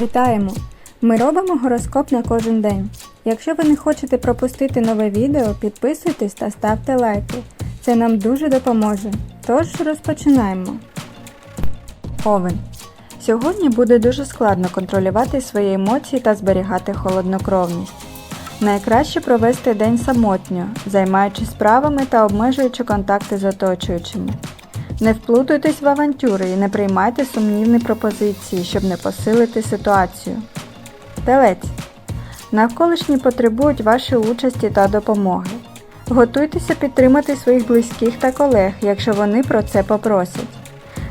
Вітаємо! Ми робимо гороскоп на кожен день. Якщо ви не хочете пропустити нове відео, підписуйтесь та ставте лайки. Це нам дуже допоможе. Тож розпочинаємо. Овен. Сьогодні буде дуже складно контролювати свої емоції та зберігати холоднокровність. Найкраще провести день самотньо, займаючись справами та обмежуючи контакти з оточуючими. Не вплутуйтесь в авантюри і не приймайте сумнівні пропозиції, щоб не посилити ситуацію. Телець. Навколишні потребують вашої участі та допомоги. Готуйтеся підтримати своїх близьких та колег, якщо вони про це попросять.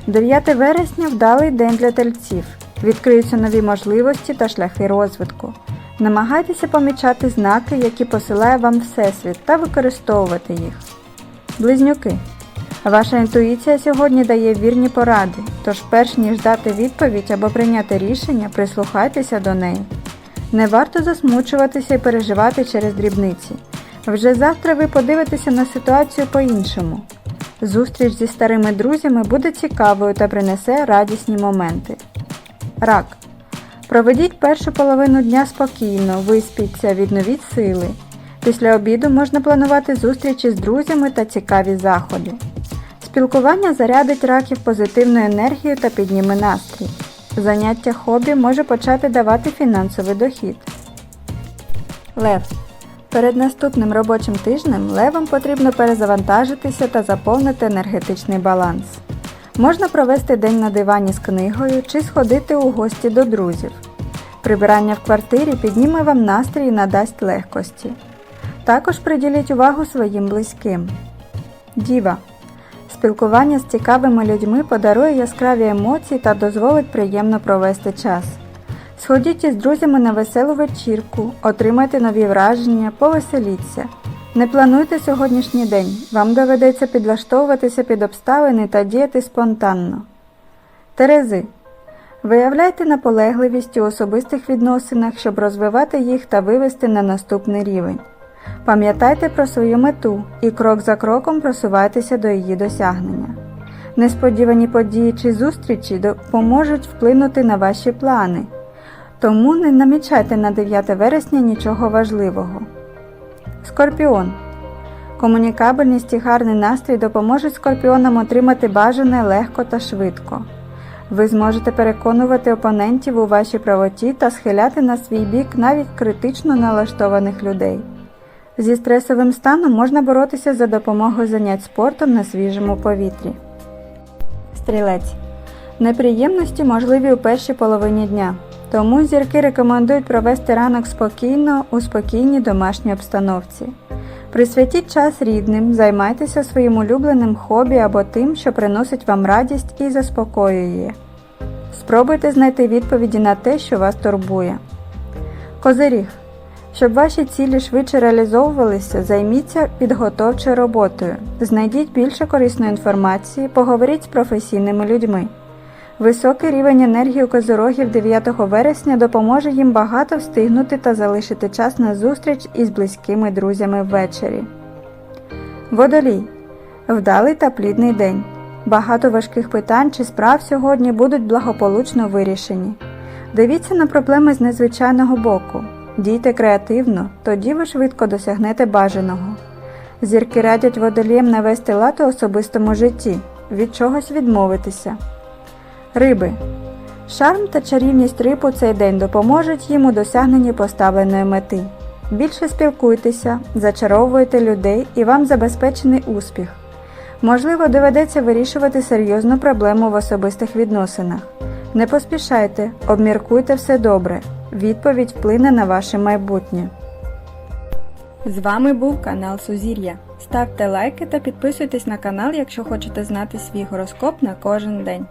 9 вересня вдалий день для тельців. Відкриються нові можливості та шляхи розвитку. Намагайтеся помічати знаки, які посилає вам Всесвіт, та використовувати їх. Близнюки. Ваша інтуїція сьогодні дає вірні поради, тож перш ніж дати відповідь або прийняти рішення, прислухайтеся до неї. Не варто засмучуватися і переживати через дрібниці. Вже завтра ви подивитеся на ситуацію по-іншому. Зустріч зі старими друзями буде цікавою та принесе радісні моменти. Рак. Проведіть першу половину дня спокійно, виспіться, відновіть сили. Після обіду можна планувати зустрічі з друзями та цікаві заходи. Спілкування зарядить раків позитивною енергією та підніме настрій. Заняття хобі може почати давати фінансовий дохід. Лев. Перед наступним робочим тижнем левам потрібно перезавантажитися та заповнити енергетичний баланс. Можна провести день на дивані з книгою чи сходити у гості до друзів. Прибирання в квартирі підніме вам настрій і надасть легкості. Також приділіть увагу своїм близьким. Діва. Спілкування з цікавими людьми подарує яскраві емоції та дозволить приємно провести час. Сходіть із друзями на веселу вечірку, отримайте нові враження, повеселіться. Не плануйте сьогоднішній день, вам доведеться підлаштовуватися під обставини та діяти спонтанно. Терези. Виявляйте наполегливість у особистих відносинах, щоб розвивати їх та вивести на наступний рівень. Пам'ятайте про свою мету і крок за кроком просувайтеся до її досягнення. Несподівані події чи зустрічі допоможуть вплинути на ваші плани, тому не намічайте на 9 вересня нічого важливого. Скорпіон. Комунікабельність і гарний настрій допоможуть скорпіонам отримати бажане легко та швидко. Ви зможете переконувати опонентів у вашій правоті та схиляти на свій бік навіть критично налаштованих людей. Зі стресовим станом можна боротися за допомогою занять спортом на свіжому повітрі. Стрілець. Неприємності можливі у першій половині дня, тому зірки рекомендують провести ранок спокійно у спокійній домашній обстановці. Присвятіть час рідним, займайтеся своїм улюбленим хобі або тим, що приносить вам радість і заспокоює. Спробуйте знайти відповіді на те, що вас турбує. Козиріг. Щоб ваші цілі швидше реалізовувалися, займіться підготовчою роботою, знайдіть більше корисної інформації, поговоріть з професійними людьми. Високий рівень енергії у козорогів 9 вересня допоможе їм багато встигнути та залишити час на зустріч із близькими друзями ввечері. Водолій. Вдалий та плідний день. Багато важких питань чи справ сьогодні будуть благополучно вирішені. Дивіться на проблеми з незвичайного боку. Дійте креативно, тоді ви швидко досягнете бажаного. Зірки радять водоліям навести лад у особистому житті, від чогось відмовитися. Риби. Шарм та чарівність риб у цей день допоможуть їм у досягненні поставленої мети. Більше спілкуйтеся, зачаровуйте людей і вам забезпечений успіх. Можливо, доведеться вирішувати серйозну проблему в особистих відносинах. Не поспішайте, обміркуйте все добре. Відповідь вплине на ваше майбутнє. З вами був канал Сузір'я. Ставте лайки та підписуйтесь на канал, якщо хочете знати свій гороскоп на кожен день.